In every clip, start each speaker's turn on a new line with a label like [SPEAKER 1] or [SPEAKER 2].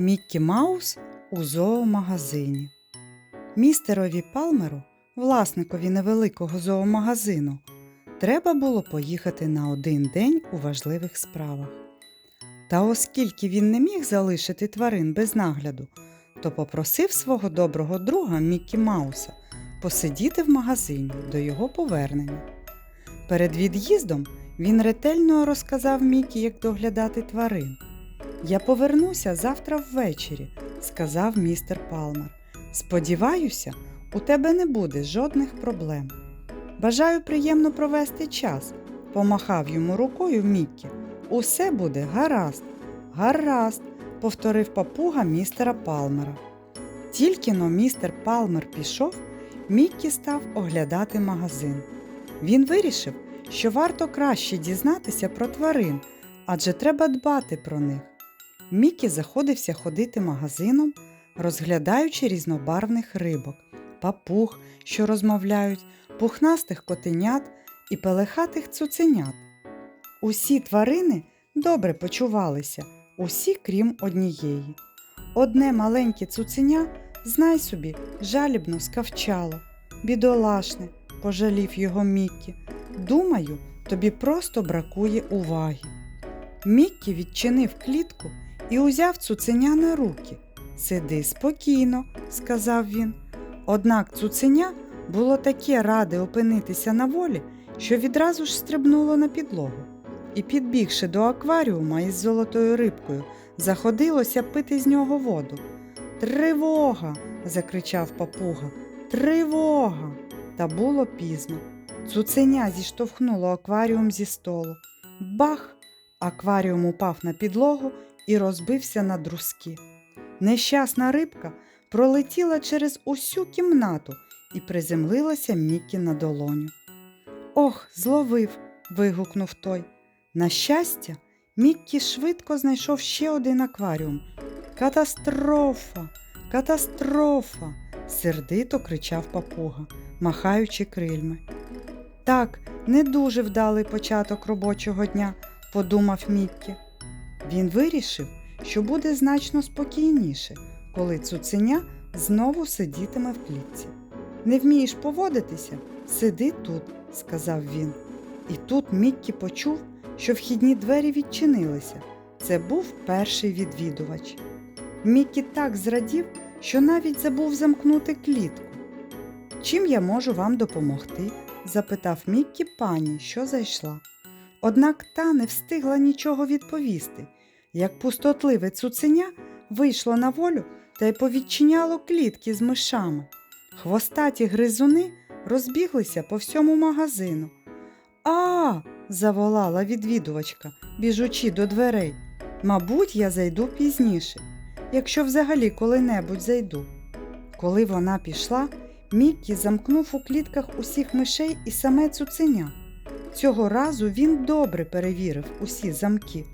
[SPEAKER 1] Міккі Маус у зоомагазині. Містерові Палмеру, власникові невеликого зоомагазину, треба було поїхати на один день у важливих справах. Та оскільки він не міг залишити тварин без нагляду, то попросив свого доброго друга Міккі Мауса посидіти в магазині до його повернення. Перед від'їздом він ретельно розказав Мікі, як доглядати тварин. Я повернуся завтра ввечері, сказав містер Палмер. Сподіваюся, у тебе не буде жодних проблем. Бажаю приємно провести час, помахав йому рукою Міккі. Усе буде гаразд, гаразд, повторив папуга містера Палмера. Тільки но містер Палмер пішов, Міккі став оглядати магазин. Він вирішив, що варто краще дізнатися про тварин, адже треба дбати про них. Мікі заходився ходити магазином, розглядаючи різнобарвних рибок, папуг, що розмовляють, пухнастих котенят і пелехатих цуценят. Усі тварини добре почувалися, усі крім однієї. Одне маленьке цуценя, знай собі, жалібно скавчало. Бідолашне, пожалів його Міккі. Думаю, тобі просто бракує уваги. Міккі відчинив клітку і узяв цуценя на руки. Сиди спокійно, сказав він. Однак цуценя було таке раде опинитися на волі, що відразу ж стрибнуло на підлогу. І, підбігши до акваріума із золотою рибкою, заходилося пити з нього воду. Тривога. закричав папуга. Тривога. Та було пізно. Цуценя зіштовхнуло акваріум зі столу. Бах! Акваріум упав на підлогу і розбився на друзки. Нещасна рибка пролетіла через усю кімнату і приземлилася Мікі на долоню. Ох, зловив. вигукнув той. На щастя, Міккі швидко знайшов ще один акваріум. Катастрофа, катастрофа! сердито кричав папуга, махаючи крильми. Так, не дуже вдалий початок робочого дня, подумав Міккі. Він вирішив, що буде значно спокійніше, коли цуценя знову сидітиме в клітці. Не вмієш поводитися? Сиди тут, сказав він. І тут Міккі почув, що вхідні двері відчинилися. Це був перший відвідувач. Міккі так зрадів, що навіть забув замкнути клітку. Чим я можу вам допомогти? запитав Міккі пані, що зайшла. Однак та не встигла нічого відповісти, як пустотливе цуценя вийшло на волю та й повідчиняло клітки з мишами. Хвостаті гризуни розбіглися по всьому магазину. А, заволала відвідувачка, біжучи до дверей. Мабуть, я зайду пізніше, якщо взагалі коли-небудь зайду. Коли вона пішла, Міккі замкнув у клітках усіх мишей і саме цуценя. Цього разу він добре перевірив усі замки.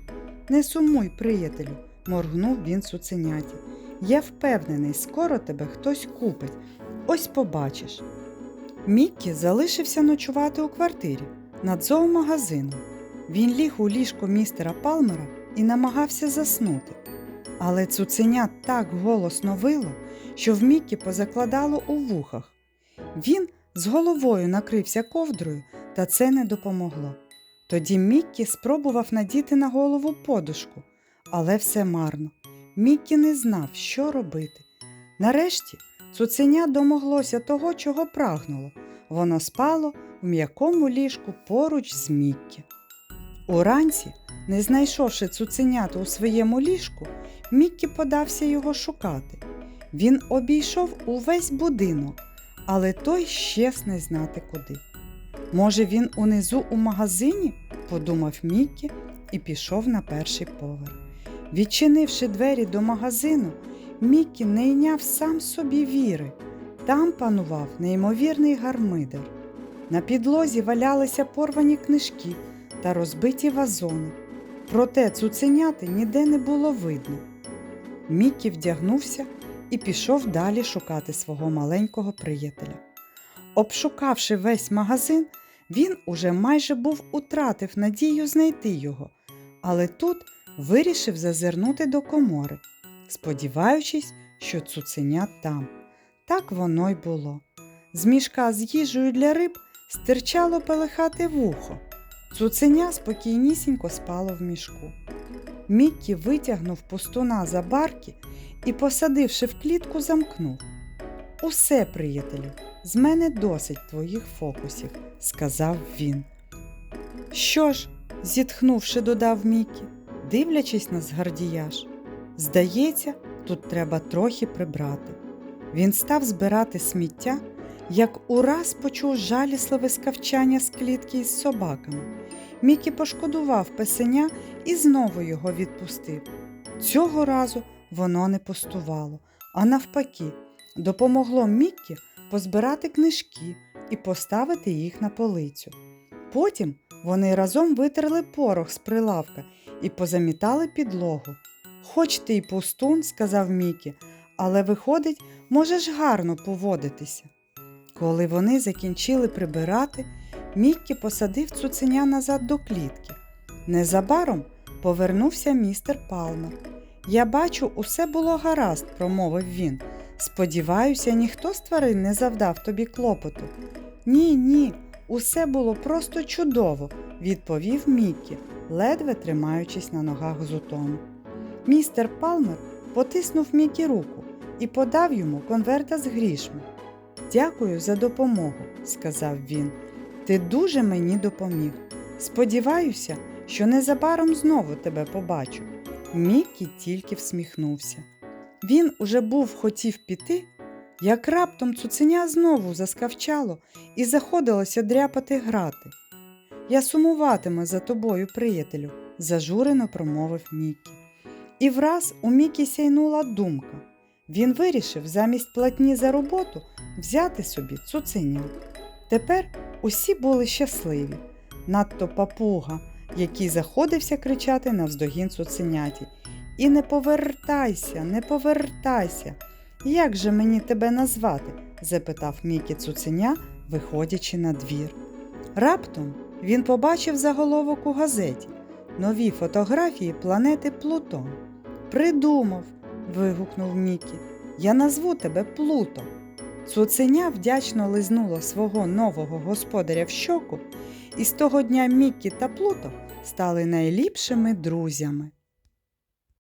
[SPEAKER 1] Не сумуй, приятелю, моргнув він цуценяті. Я впевнений, скоро тебе хтось купить. Ось побачиш. Міккі залишився ночувати у квартирі над зоомагазином. Він ліг у ліжко містера Палмера і намагався заснути. Але цуценя так голосно вило, що в Міккі позакладало у вухах. Він з головою накрився ковдрою, та це не допомогло. Тоді Міккі спробував надіти на голову подушку, але все марно. Міккі не знав, що робити. Нарешті цуценя домоглося того, чого прагнуло. Воно спало в м'якому ліжку поруч з Міккі. Уранці, не знайшовши цуценята у своєму ліжку, Міккі подався його шукати. Він обійшов увесь будинок, але той щез не знати куди. Може, він унизу у магазині? подумав Міккі і пішов на перший поверх. Відчинивши двері до магазину, Міккі не йняв сам собі віри. Там панував неймовірний гармидер. На підлозі валялися порвані книжки та розбиті вазони. Проте цуценяти ніде не було видно. Міккі вдягнувся і пішов далі шукати свого маленького приятеля. Обшукавши весь магазин, він уже майже був утратив надію знайти його, але тут вирішив зазирнути до комори. сподіваючись, що цуценя там. Так воно й було. З мішка з їжею для риб стирчало пелехати вухо. Цуценя спокійнісінько спало в мішку. Міккі витягнув пустуна за барки і, посадивши в клітку, замкнув. Усе, приятелю, з мене досить твоїх фокусів, сказав він. Що ж, зітхнувши, додав Мікі, дивлячись на згардіяж. Здається, тут треба трохи прибрати. Він став збирати сміття, як ураз почув жалісливе скавчання з клітки із собаками. Мікі пошкодував песеня і знову його відпустив. Цього разу воно не пустувало, а навпаки, допомогло Міккі позбирати книжки і поставити їх на полицю. Потім вони разом витерли порох з прилавка і позамітали підлогу. Хоч ти й пустун, сказав Мікі, але виходить, можеш гарно поводитися. Коли вони закінчили прибирати, Міккі посадив цуценя назад до клітки. Незабаром повернувся містер Палмер. Я бачу, усе було гаразд, промовив він. Сподіваюся, ніхто з тварин не завдав тобі клопоту. Ні, ні, усе було просто чудово, відповів Міккі, ледве тримаючись на ногах з утому. Містер Палмер потиснув Мікі руку і подав йому конверта з грішми. Дякую за допомогу, сказав він. Ти дуже мені допоміг. Сподіваюся, що незабаром знову тебе побачу. Мікі тільки всміхнувся. Він уже був хотів піти, як раптом цуценя знову заскавчало і заходилося дряпати грати. Я сумуватиму за тобою, приятелю, зажурено промовив Мікі. І враз у Мікі сяйнула думка. Він вирішив замість платні за роботу взяти собі цуценя. Тепер усі були щасливі, надто папуга, який заходився кричати навздогін цуценяті. І не повертайся, не повертайся. Як же мені тебе назвати? запитав Мікі цуценя, виходячи на двір. Раптом він побачив заголовок у газеті нові фотографії планети Плутон. Придумав, вигукнув Мікі. Я назву тебе Плуто. Цуценя вдячно лизнуло свого нового господаря в щоку, і з того дня Міккі та Плуто стали найліпшими друзями.